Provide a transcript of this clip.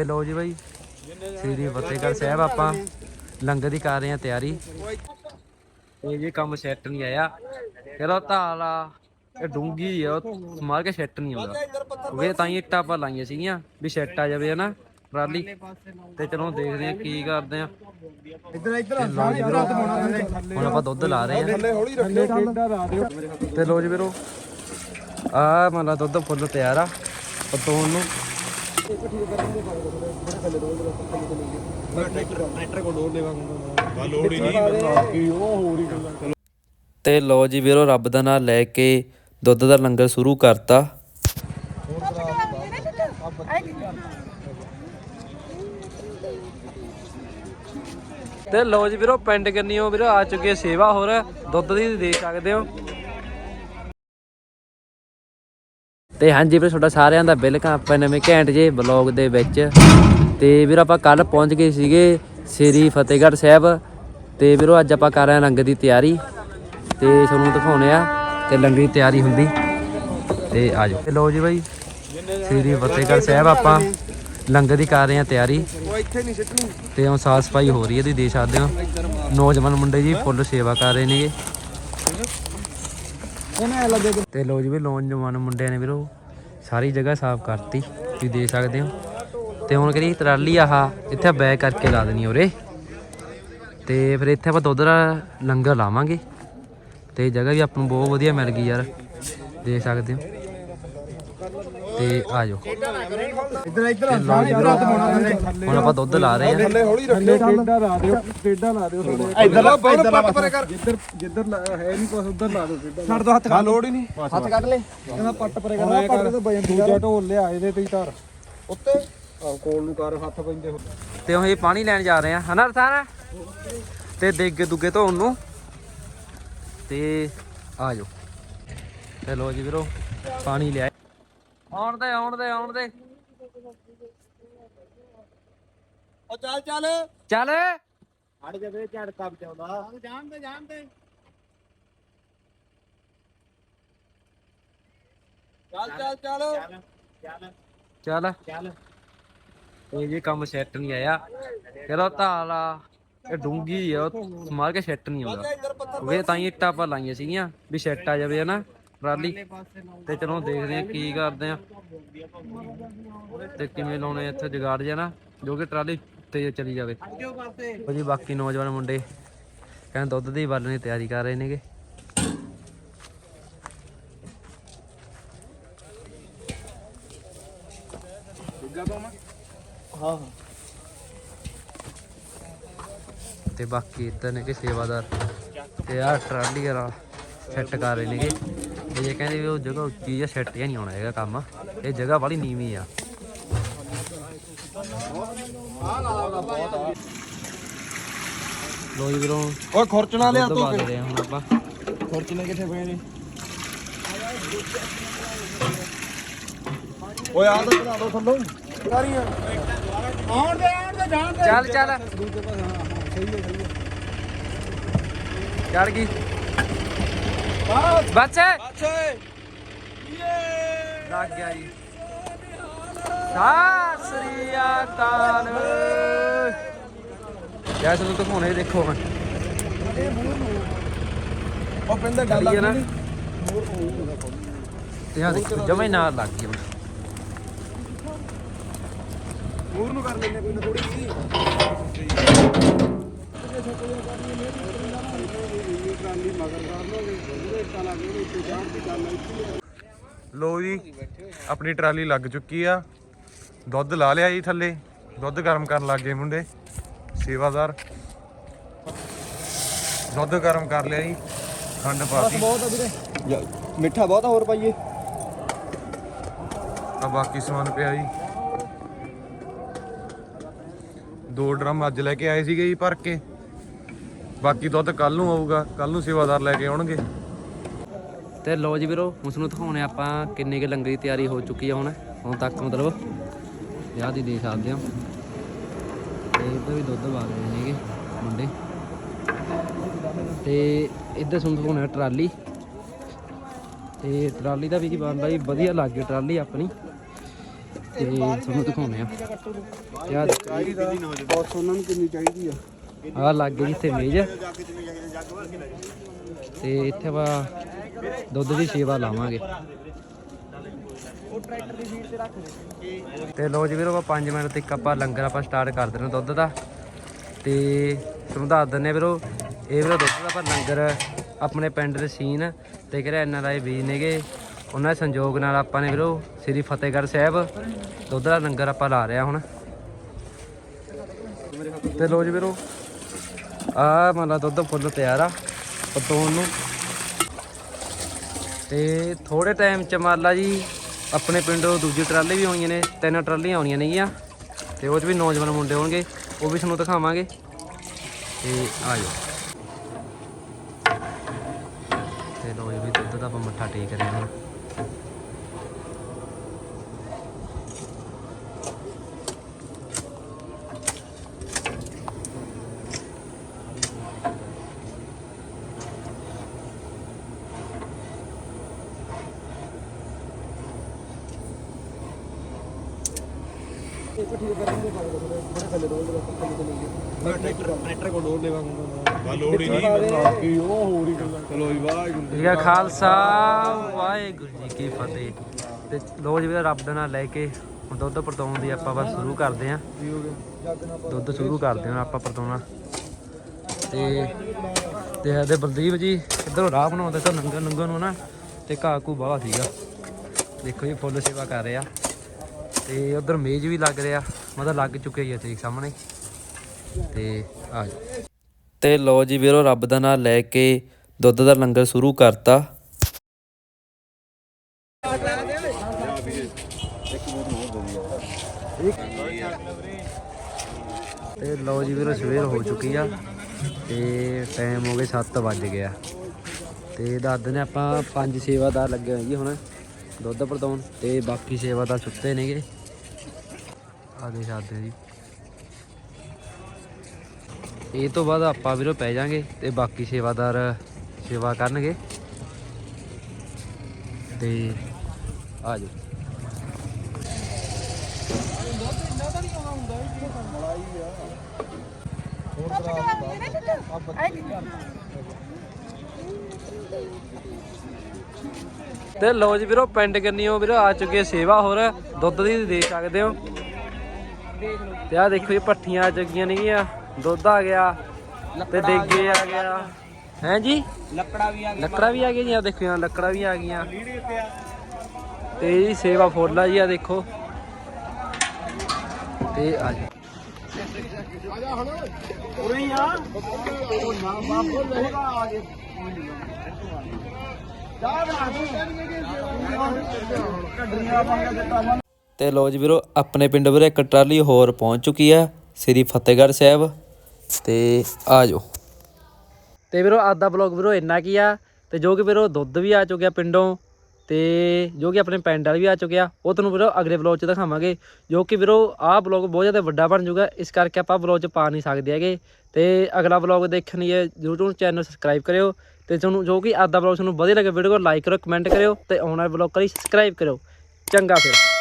ਤੇ ਲੋ ਜੀ ਬਾਈ ਸ੍ਰੀ ਫਤਿਹਗੜ੍ਹ ਸਾਹਿਬ ਆਪਾਂ ਲੰਗਰ ਦੀ ਕਰ ਰਹੇ ਆ ਤਿਆਰੀ। ਇਹ ਜੇ ਕੰਮ ਸੈੱਟ ਨਹੀਂ ਆਇਆ ਫਿਰ ਉਹ ਤਾਲਾ ਇਹ ਡੂੰਗੀ ਆ ਉਹ ਸਮਾਰ ਕੇ ਸੈੱਟ ਨਹੀਂ ਆਉਂਦਾ। ਵੇ ਤਾਂ ਹੀ ਇੱਟਾਂ ਆਪਾਂ ਲਾਈਆਂ ਸੀਗੀਆਂ ਵੀ ਸੈੱਟ ਆ ਜਾਵੇ ਹਨਾ ਟਰਾਲੀ ਤੇ ਚਲੋ ਦੇਖਦੇ ਆ ਕੀ ਕਰਦੇ ਆ ਇੱਧਰ ਇੱਧਰ ਹੁਣ ਆਪਾਂ ਦੁੱਧ ਲਾ ਰਹੇ ਆ ਤੇ ਲੋ ਜੀ ਵੀਰੋ ਆ ਮਨ ਦੁੱਧ ਫੁੱਲ ਤਿਆਰ ਆ ਪਤੋਂ ਨੂੰ। ਤੇ ਲੋ ਜੀ ਵੀਰੋ, ਰੱਬ ਦਾ ਨਾਮ ਲੈ ਕੇ ਦੁੱਧ ਦਾ ਲੰਗਰ ਸ਼ੁਰੂ ਕਰਤਾ। ਤੇ ਲੋ ਜੀ ਵੀਰੋ, ਪਿੰਡ ਕੰਨੀਓ ਵੀਰੋ, ਆ ਚੁੱਕੇ ਸੇਵਾ ਹੋਰ, ਦੁੱਧ ਦੀ ਦੇ ਸਕਦੇ ਹੋ। ਤੇ ਹਾਂਜੀ ਵੀਰ, ਤੁਹਾਡਾ ਸਾਰਿਆਂ ਦਾ ਵੈਲਕਮ ਆਪਾਂ ਨਵੇਂ ਘੈਂਟ ਜੇ ਬਲੌਗ ਦੇ ਵਿੱਚ। ਤੇ ਵੀਰੋ, ਆਪਾਂ ਕੱਲ ਪਹੁੰਚ ਗਏ ਸੀਗੇ ਸ੍ਰੀ ਫਤਿਹਗੜ੍ਹ ਸਾਹਿਬ। ਤੇ ਵੀਰੋ, ਅੱਜ ਆਪਾਂ ਕਰ ਰਹੇ ਹਾਂ ਲੰਗਰ ਦੀ ਤਿਆਰੀ। ਤੇ ਤੁਹਾਨੂੰ ਦਿਖਾਉਣੇ ਆ ਤੇ ਲੰਗਰ ਦੀ ਤਿਆਰੀ ਹੁੰਦੀ। ਤੇ ਆ ਜਾਓ। ਤੇ ਲੋ ਜੀ ਬਾਈ, ਸ੍ਰੀ ਫਤਿਹਗੜ੍ਹ ਸਾਹਿਬ ਆਪਾਂ ਲੰਗਰ ਦੀ ਕਰ ਰਹੇ ਹਾਂ ਤਿਆਰੀ। ਉਹ ਤੇ ਹੁਣ ਸਾਫ਼ ਸਫ਼ਾਈ ਹੋ ਰਹੀ ਹੈ, ਤੁਸੀਂ ਦੇਖ ਸਕਦੇ ਹੋ। ਨੌਜਵਾਨ ਮੁੰਡੇ ਜੀ ਫੁੱਲ ਸੇਵਾ ਕਰ ਰਹੇ ਨੇਗੇ। ਉਹਨੇ ਲੱਗੇ ਤੇ ਲੋ ਜੀ ਵੀ ਨੌਜਵਾਨ ਮੁੰਡਿਆਂ ਨੇ ਵੀਰੋ ਸਾਰੀ ਜਗ੍ਹਾ ਸਾਫ਼ ਕਰਤੀ, ਤੁਸੀਂ ਦੇ ਸਕਦੇ ਹੋ। ਤੇ ਹੁਣ ਕਰੀ ਟਰਾਲੀ ਆਹ, ਇੱਥੇ ਬੈਕ ਕਰਕੇ ਲਾ ਦੇਣੀ ਉਰੇ। ਤੇ ਫਿਰ ਇੱਥੇ ਆਪਾਂ ਦੁੱਧ ਦਾ ਲੰਗਰ ਲਾਵਾਂਗੇ। ਤੇ ਜਗ੍ਹਾ ਵੀ ਆਪਾਂ ਨੂੰ ਬਹੁਤ ਵਧੀਆ ਮਿਲ ਗਈ ਯਾਰ ਦੇ ਸਕਦੇ ਹੋ। ਤੇ ਆ ਜਾਓ। ਇੱਧਰ ਇੱਧਰ ਤੇ ਲਓ ਜੀ ਵੀਰੋ ਹੁਣ ਆਪਾਂ ਦੁੱਧ ਲਾ ਰਹੇ ਆ। ਥੱਲੇ ਹੌਲੀ ਰੱਖਿਓ। ਟੇਡਾ ਲਾ ਦਿਓ ਟੇਡਾ ਲਾ ਦਿਓ ਇੱਧਰ ਲਾ ਪੱਟ ਪਰੇ ਕਰ। ਜਿੱਧਰ ਜਿੱਧਰ ਲਾ- ਹੈ ਨਹੀਂ ਕੁਛ ਉਧਰ ਲਾ ਦਿਓ ਟੇਡਾ ਛੱਡ ਦੋ ਹੱਥ ਕਰ ਲੋੜ ਹੀ ਨਹੀਂ। ਹੱਥ ਕੱਢ ਲੈ। ਕਹਿੰਦਾ ਪੱਟ ਪਰੇ ਕਰ ਪੱਟ ਤੇ ਬਜਨ ਦੂਜਾ ਢੋਲ ਲਿਆ ਇਹਦੇ ਤੇ ਹੀ ਧਰ। ਉੱਤੇ? ਕੋਲ ਨੂੰ ਕਰ ਹੱਥ ਪੈਂਦੇ ਤੇ ਹੁਣ ਇਹ ਪਾਣੀ ਲੈਣ ਜਾ ਰਹੇ ਆ। ਹਨਾ ਰਸਾਨ ਤੇ ਦੇਗੇ ਦੁੱਗੇ ਧੋਣ ਨੂੰ। ਤੇ ਆ ਜਾਓ। ਤੇ ਲੋ ਜੀ ਵੀਰੋ ਪਾਣੀ ਲਿਆ ਆਉਣ ਦੇ ਆਉਣ ਦੇ ਆਉਣ ਦੇ। ਉਹ ਚੱਲ ਚੱਲ। ਚੱਲ। ਹਟ ਜਾਵੇ ਝੜ ਤੱਕ ਜਾਉਂਦਾ ਜਾਣਦੇ ਜਾਣਦੇ ਚੱਲ ਚੱਲ ਚੱਲ ਚੱਲ। ਚੱਲ ਇਹ ਜੇ ਕੰਮ ਸੈੱਟ ਨਹੀਂ ਆਇਆ ਫਿਰ ਉਹ ਤਾਲਾ ਇਹ ਡੂੰਗੀ ਆ ਉਹ ਸਮਾਰ ਕੇ ਸੈੱਟ ਨਹੀਂ ਆਉਂਦਾ। ਵੇ ਤਾਂ ਹੀ ਇੱਟਾਂ ਆਪਾਂ ਲਾਈਆਂ ਸੀਗੀਆਂ ਵੀ ਸੈੱਟ ਆ ਜਾਵੇ ਹਨਾ? ਟਰਾਲੀ। ਤੇ ਚਲੋ ਦੇਖਦੇ ਆ ਕੀ ਕਰਦੇ ਆ। ਤੇ ਕਿਵੇਂ ਲਾਉਣੇ ਇੱਥੇ ਜਗਾੜ ਜਾਣਾ ਜੋ ਕਿ ਟਰਾਲੀ ਤੇਜ਼ ਚਲੀ ਜਾਵੇ। ਉਹ ਜੀ ਬਾਕੀ ਨੌਜਵਾਨ ਮੁੰਡੇ ਕਹਿੰਦੇ ਦੁੱਧ ਦੀ ਬਾਲਣ ਦੀ ਤਿਆਰੀ ਕਰ ਰਹੇ ਨੇਗੇ। ਹਾਂ ਤੇ ਬਾਕੀ ਇੱਧਰ ਨੇ ਕਿ ਸੇਵਾਦਾਰ। ਤੇ ਆਹ ਟਰਾਲੀ ਵਾਲਾ ਸੈੱਟ ਕਰ ਰਹੇ ਨੇਗੇ। ਤੇ ਇਹ ਕਹਿੰਦੇ ਵੀ ਉਹ ਜਗ੍ਹਾ ਉੱਚੀ ਆ ਸੈੱਟ ਜਾਂ ਨਹੀਂ ਆਉਣਾ ਹੈਗਾ ਕੰਮ। ਇਹ ਜਗ੍ਹਾ ਬੜੀ ਨੀਵੀਂ ਆ। ਲੋ ਜੀ ਵੀਰੋ ਓਏ ਖੁਰਚਣਾ ਲਿਆ ਦੁੱਧ ਤੂੰ ਪਾ ਦੇ ਰਹੇ ਹਾਂ ਹੁਣ ਆਪਾਂ। ਖੁਰਚਣੇ ਕਿੱਥੇ ਪਏ ਨੇ? ਓਏ ਆ ਤਾਂ ਬਣਾ ਦੋ ਥੱਲੋਂ। ਸਾਰੀਆਂ। ਆਉਣ ਦੇ ਆਉਣ ਦੇ ਜਾਣ ਦੇ। ਚੱਲ ਚੱਲ। ਸਹੀ ਹੈ ਸਹੀ ਹੈ। ਚੜ ਗਈ। ਬੱਚੇ। ਅੱਛੇ ਲੱਗ ਗਿਆ ਜੀ। ਸਤਿ ਸ੍ਰੀ ਅਕਾਲ। ਯਾਰ ਤੁਹਾਨੂੰ ਦਿਖਾਉਣੇ ਦੇਖੋ ਹੁਣ। ਉਹ ਪਿੰਦਾ ਹੈ ਨਾ? ਤੇ ਆ ਦੇਖੋ ਜਮੇ ਨਾਲ ਲੱਗ ਗਈ ਹੁਣ। ਮੂਰ ਨੂੰ ਕਰ ਲੈਨੇ ਕੋਈ ਨਾ ਥੋੜੀ ਜੀ ਲੋ ਜੀ ਆਪਣੀ ਟਰਾਲੀ ਲੱਗ ਚੁੱਕੀ ਆ। ਦੁੱਧ ਲਾ ਲਿਆ ਜੀ ਥੱਲੇ। ਦੁੱਧ ਗਰਮ ਕਰਨ ਲੱਗ ਗਏ ਮੁੰਡੇ। ਸੇਵਾਦਾਰ। ਦੁੱਧ ਗਰਮ ਕਰ ਲਿਆ ਜੀ। ਖੰਡ ਪਾਤੀ ਬਹੁਤ ਆ ਵੀਰੇ। ਮਿੱਠਾ ਬਹੁਤ ਆ ਹੋਰ ਪਾਈਏ। ਆ ਬਾਕੀ ਸਮਾਨ ਪਿਆ ਜੀ। ਦੋ ਡਰਮ ਅੱਜ ਲੈ ਕੇ ਆਏ ਸੀਗੇ ਜੀ ਭਰ ਕੇ। ਬਾਕੀ ਦੁੱਧ ਕੱਲ ਨੂੰ ਆਊਗਾ ਕੱਲ ਨੂੰ ਸੇਵਾਦਾਰ ਲੈ ਕੇ ਆਉਣਗੇ। ਤੇ ਲੋ ਜੀ ਵੀਰੋ ਹੁਣ ਤੁਹਾਨੂੰ ਦਿਖਾਉਣੇ ਆਪਾਂ ਕਿੰਨੇ ਕੇ ਲੰਗਰ ਦੀ ਤਿਆਰੀ ਹੋ ਚੁੱਕੀ ਆ ਹੁਣ। ਹੁਣ ਤੱਕ ਮਤਲਬ ਵਿਆਹ ਦੀ ਦੇਖ ਸਕਦੇ ਹੋ ਤੇ ਇੱਧਰ ਵੀ ਦੁੱਧ ਪਾ ਰਹੇ ਨੇਗੇ ਮੁੰਡੇ। ਤੇ ਇੱਧਰ ਤੁਹਾਨੂੰ ਦਿਖਾਉਣਾ ਟਰਾਲੀ। ਤੇ ਟਰਾਲੀ ਦਾ ਵੀ ਕੀ ਬਣਦਾ ਜੀ ਵਧੀਆ ਲੱਗ ਗਈ ਟਰਾਲੀ ਆਪਣੀ। ਤੇ ਤੁਹਾਨੂੰ ਦਿਖਾਉਂਦੇ ਆ। ਯਾਰ ਬਹੁਤ ਉਹਨਾਂ ਨੂੰ ਕਿੰਨੀ ਚਾਹੀਦੀ ਆ। ਆ ਲੱਗ ਗਈ ਇੱਥੇ ਮੇਜ਼। ਤੇ ਇੱਥੇ ਆਪਾਂ ਦੁੱਧ ਦੀ ਸੇਵਾ ਲਾਵਾਂਗੇ। ਤੇ ਲੋ ਜੀ ਵੀਰੋ, ਆਪਾਂ 5 ਮਿੰਟ ਤੱਕ ਆਪਾਂ ਲੰਗਰ ਆਪਾਂ ਸਟਾਰਟ ਕਰ ਦੇਣਾ ਦੁੱਧ ਦਾ। ਤੇ ਤੁਹਾਨੂੰ ਦੱਸ ਦਿੰਨੇ ਵੀਰੋ, ਇਹ ਵੀਰੋ ਦੁੱਧ ਦਾ ਆਪਾਂ ਲੰਗਰ ਆਪਣੇ ਪਿੰਡ ਦੇ ਸੀਨ ਤੇ ਕਿਹੜੇ ਐਨ ਆਰ ਆਈ ਵੀਰ ਨੇਗੇ। ਉਹਨਾਂ ਦੇ ਸੰਯੋਗ ਨਾਲ ਆਪਾਂ ਨੇ ਵੀਰੋ, ਸ੍ਰੀ ਫਤਿਹਗੜ੍ਹ ਸਾਹਿਬ ਦੁੱਧ ਦਾ ਲੰਗਰ ਆਪਾਂ ਲਾ ਰਿਹਾ ਹੁਣ। ਤੇ ਲੋ ਜੀ ਵੀਰੋ ਆ ਮੰਨ ਲਾ ਦੁੱਧ ਫੁੱਲ ਤਿਆਰ ਆ ਪਤੋਣ ਨੂੰ ਤੇ ਥੋੜੇ ਟਾਈਮ ਚ ਮੰਨ ਲਾ ਜੀ, ਆਪਣੇ ਪਿੰਡੋਂ ਦੂਜੀ ਟਰਾਲੀ ਵੀ ਆਉਣੀਆਂ ਨੇ, ਤਿੰਨ ਟਰਾਲੀਆਂ ਆਉਣੀਆਂ ਨੇਗੀਆਂ। ਤੇ ਉਹ ਚ ਵੀ ਨੌਜਵਾਨ ਮੁੰਡੇ ਹੋਣਗੇ, ਉਹ ਵੀ ਤੁਹਾਨੂੰ ਦਿਖਾਵਾਂਗੇ। ਤੇ ਆ ਜਾਓ ਤੇ ਲੋ ਜੀ, ਵੀ ਦੁੱਧ ਦਾ ਆਪਾਂ ਮੱਠਾ ਟੇਕ ਰਹੇ ਹਾਂ। ਲੋੜ ਹੀ ਨਹੀਂ। ਕੀ ਉਹ ਹੋਰ ਹੀ ਗੱਲਾਂ। ਚਲੋ ਜੀ ਵਾਹਿਗੁਰੂ ਜੀ ਕਾ ਖਾਲਸਾ ਵਾਹਿਗੁਰੂ ਜੀ ਕੀ ਫਤਿਹ। ਤੇ ਲੋ ਜੀ ਵੀਰ ਰੱਬ ਦਾ ਨਾਮ ਲੈ ਕੇ ਹੁਣ ਦੁੱਧ ਪਰਤਾਉਣ ਦੀ ਆਪਾਂ ਬਸ ਸ਼ੁਰੂ ਕਰਦੇ ਆਂ ਕੀ ਦੁੱਧ ਸ਼ੁਰੂ ਕਰਦੇ ਹਾਂ ਆਪਾਂ ਪਰਤਾਉਣਾ। ਤੇ ਤੇ ਇਹਦੇ ਬਲਦੀਪ ਜੀ ਇਧਰੋਂ ਰਾਹ ਬਣਾਉਂਦੇ ਤਾਂ ਨੰਗਾ ਨੰਗਾ ਨੂੰ ਨਾ ਤੇ ਘਾਹ ਘੂ ਬਾਹਲਾ ਸੀਗਾ। ਦੇਖੋ ਜੀ ਫੁੱਲ ਸੇਵਾ ਕਰ ਰਿਹਾ। ਤੇ ਉਧਰ ਮੇਜ਼ ਵੀ ਲੱਗ ਰਿਹਾ। ਮਤਲਬ ਲੱਗ ਚੁੱਕੇ ਹੀ ਆ ਠੀਕ ਸਾਹਮਣੇ। ਤੇ ਆ ਜਾਓ ਤੇ ਲੋ ਜੀ ਵੀਰੋ ਰੱਬ ਦਾ ਨਾਮ ਲੈ ਕੇ ਦੁੱਧ ਦਾ ਲੰਗਰ ਸ਼ੁਰੂ ਕਰਤਾ। ਤੇ ਲੋ ਜੀ ਵੀਰੋ ਸਵੇਰ ਹੋ ਚੁੱਕੀ ਆ ਤੇ ਟਾਈਮ ਹੋ ਗਏ 7 ਵੱਜ ਗਿਆ। ਤੇ ਦਿੰਦੇ ਆਪਾਂ ਪੰਜ ਸੇਵਾਦਾਰ ਲੱਗੇ ਹੋਏ ਜੀ ਹੁਣ ਦੁੱਧ ਪਰਤਾਉਣ ਤੇ ਬਾਕੀ ਸੇਵਾਦਾਰ ਸੁੱਤੇ ਨੇਗੇ। ਆ ਦੇਖ ਸਕਦੇ ਜੀ। ਇਹ ਤੋਂ ਬਾਅਦ ਆਪਾਂ ਵੀਰੋ ਪੈ ਜਾਾਂਗੇ ਤੇ ਬਾਕੀ ਸੇਵਾਦਾਰ ਸੇਵਾ ਕਰਨਗੇ। ਤੇ ਆ ਜਾਓ। ਤੇ ਲੋ ਜੀ ਵੀਰੋ, ਪਿੰਡ ਕੰਨੀਓ ਵੀਰੋ? ਆ ਚੁੱਕੇ ਸੇਵਾ ਹੋਰ। ਦੁੱਧ ਦੀ ਦੇਖ ਸਕਦੇ ਹੋ। ਤੇ ਆ ਦੇਖੋ ਇਹ ਪੱਠੀਆਂ ਆ ਚੁੱਕੀਆਂ ਨੇਗੀਆਂ ਦੁੱਧ ਆ ਗਿਆ ਤੇ ਦੇਗੇ ਆ ਗਿਆ। ਹੈ ਜੀ? ਲੱਕੜਾ ਵੀ ਆ ਲੱਕੜਾ ਵੀ ਆ ਗਈਆਂ ਜੀ ਆ ਦੇਖੋ ਯਾਰ ਲੱਕੜਾ ਵੀ ਆ ਗਈਆਂ। ਤੇ ਜੀ ਸੇਵਾ ਫੁੱਲ ਆ ਜੀ ਆ ਦੇਖੋ। ਤੇ ਆ ਜੀ। ਉਰੇ ਹੀ ਆ। ਉਹ ਨਾ ਬਾਪੋ ਲੇਗਾ ਆ ਗਏ ਚਾਹ ਬਣਾ ਦੂੰ ਕੱਢੀਆਂ ਪਾਂਗਾ ਦਿੱਤਾ। ਤੇ ਲੋ ਜੀ ਵੀਰੋ, ਆਪਣੇ ਪਿੰਡ ਵੀਰੇ ਇੱਕ ਟਰਾਲੀ ਹੋਰ ਪਹੁੰਚ ਚੁੱਕੀ ਆ, ਸ੍ਰੀ ਫਤਿਹਗੜ੍ਹ ਸਾਹਿਬ। ਤੇ ਆ ਜਾਓ। ਤੇ ਵੀਰੋ, ਅੱਜ ਦਾ ਬਲੌਗ ਵੀਰੋ ਇੰਨਾ ਕੀ ਆ, ਤੇ ਜੋ ਕਿ ਵੀਰੋ ਦੁੱਧ ਵੀ ਆ ਚੁੱਕਿਆ ਪਿੰਡੋਂ, ਤੇ ਜੋ ਕਿ ਆਪਣੇ ਪਿੰਡ ਵਾਲ ਵੀ ਆ ਚੁੱਕਿਆ ਉਹ ਤੁਹਾਨੂੰ ਵੀਰੋ ਅਗਲੇ ਬਲੌਗ 'ਚ ਦਿਖਾਵਾਂਗੇ, ਜੋ ਕਿ ਵੀਰੋ ਆਹ ਬਲੌਗ ਬਹੁਤ ਜ਼ਿਆਦਾ ਵੱਡਾ ਬਣ ਜਾਊਗਾ ਇਸ ਕਰਕੇ ਆਪਾਂ ਬਲੌਗ 'ਚ ਪਾ ਨਹੀਂ ਸਕਦੇ ਹੈਗੇ। ਤੇ ਅਗਲਾ ਬਲੌਗ ਦੇਖਣ ਲਈ YouTube ਚੈਨਲ ਸਬਸਕ੍ਰਾਈਬ ਕਰਿਓ, ਤੇ ਤੁਹਾਨੂੰ ਜੋ ਕਿ ਅੱਜ ਦਾ ਬਲੌਗ ਤੁਹਾਨੂੰ ਵਧੀਆ ਲੱਗੇ ਵੀਡੀਓ ਨੂੰ ਲਾਈਕ ਕਰੋ ਕਮੈਂਟ ਕਰਿਓ, ਤੇ ਆਉਣ ਵਾਲੇ ਬਲੌਗ ਲਈ ਸਬਸਕ੍ਰਾਈਬ ਕਰਿਓ। ਚੰਗਾ ਫਿਰ।